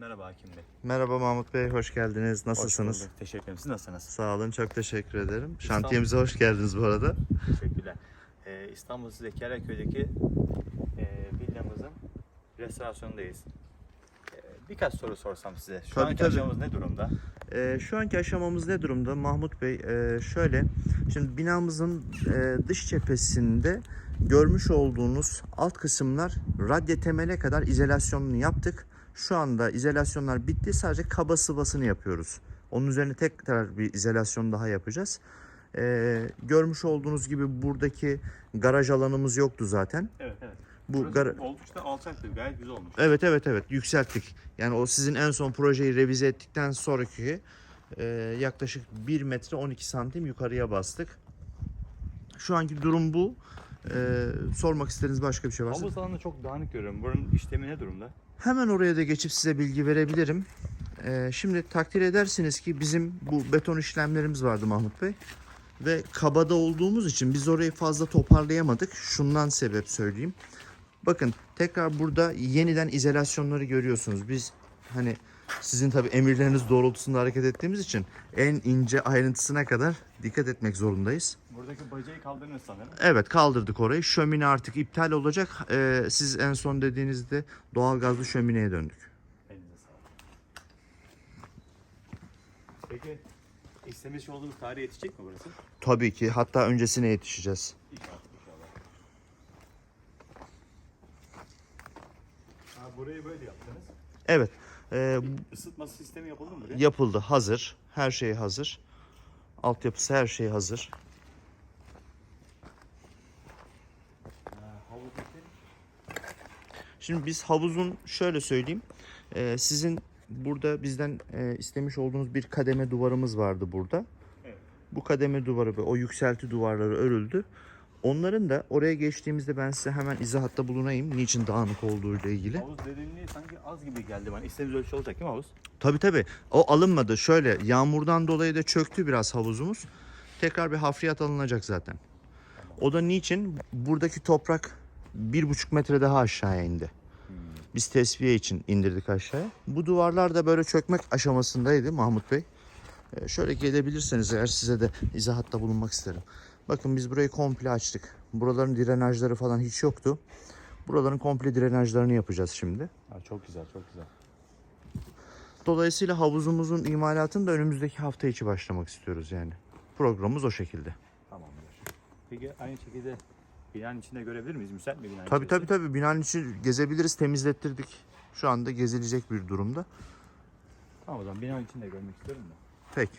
Merhaba Hakim Bey. Merhaba Mahmut Bey, hoş geldiniz. Hoş Nasılsınız? bulduk. Teşekkür ederim. Siz nasılsınız? Sağ olun, çok teşekkür ederim. İstanbul- Şantiyemize hoş geldiniz bu arada. Teşekkürler. Ee, İstanbul Zekeriyaköy'deki e, villamızın restorasyonundayız. Ee, birkaç soru sorsam size. Şu Tabii, anki tabii. aşamamız ne durumda? Ee, şu anki aşamamız ne durumda Mahmut Bey? Ee, şöyle, şimdi binamızın e, dış cephesinde görmüş olduğunuz alt kısımlar radye temele kadar izolasyonunu yaptık. Şu anda izolasyonlar bitti. Sadece kaba sıvasını yapıyoruz. Onun üzerine tekrar bir izolasyon daha yapacağız. Ee, görmüş olduğunuz gibi buradaki garaj alanımız yoktu zaten. Evet evet. Bu gar- oldukça alçaktır. Gayet güzel olmuş. Evet evet evet yükselttik. Yani o sizin en son projeyi revize ettikten sonraki e, yaklaşık 1 metre 12 santim yukarıya bastık. Şu anki durum bu. E, sormak istediğiniz başka bir şey varsa. Havuz alanını çok dağınık görüyorum. Buranın işlemi ne durumda? Hemen oraya da geçip size bilgi verebilirim. E, şimdi takdir edersiniz ki bizim bu beton işlemlerimiz vardı Mahmut Bey. Ve kabada olduğumuz için biz orayı fazla toparlayamadık. Şundan sebep söyleyeyim. Bakın tekrar burada yeniden izolasyonları görüyorsunuz. Biz hani sizin tabi emirleriniz doğrultusunda hareket ettiğimiz için en ince ayrıntısına kadar dikkat etmek zorundayız. Buradaki bacayı kaldırdınız sanırım. Evet kaldırdık orayı. Şömine artık iptal olacak. Ee, siz en son dediğinizde doğalgazlı şömineye döndük. Elinize sağlık. Peki istemiş olduğunuz tarihe yetişecek mi burası? Tabii ki hatta öncesine yetişeceğiz. İnşallah. burayı böyle yaptınız. Evet ee, Isıtma sistemi yapıldı mı buraya? yapıldı hazır. Her şey hazır. Altyapısı her şey hazır. Şimdi biz havuzun şöyle söyleyeyim. Ee, sizin burada bizden e, istemiş olduğunuz bir kademe duvarımız vardı burada. Evet. Bu kademe duvarı ve o yükselti duvarları örüldü. Onların da oraya geçtiğimizde ben size hemen izahatta bulunayım. Niçin dağınık olduğu ile ilgili. havuz derinliği sanki az gibi geldi bana. İstediğiniz ölçü olacak değil mi havuz? Tabii tabii. O alınmadı. Şöyle yağmurdan dolayı da çöktü biraz havuzumuz. Tekrar bir hafriyat alınacak zaten. O da niçin? Buradaki toprak bir buçuk metre daha aşağıya indi. Biz tesviye için indirdik aşağıya. Bu duvarlar da böyle çökmek aşamasındaydı Mahmut Bey. Ee, şöyle gelebilirseniz eğer size de izahatta bulunmak isterim. Bakın biz burayı komple açtık. Buraların drenajları falan hiç yoktu. Buraların komple drenajlarını yapacağız şimdi. Ha, çok güzel, çok güzel. Dolayısıyla havuzumuzun imalatını da önümüzdeki hafta içi başlamak istiyoruz yani. Programımız o şekilde. Tamamdır. Peki aynı şekilde binanın içinde görebilir miyiz? Müsait mi binanın Tabii içerisi? tabii tabii binanın içi gezebiliriz, temizlettirdik. Şu anda gezilecek bir durumda. Tamam o zaman binanın içinde görmek istiyorum da. Peki.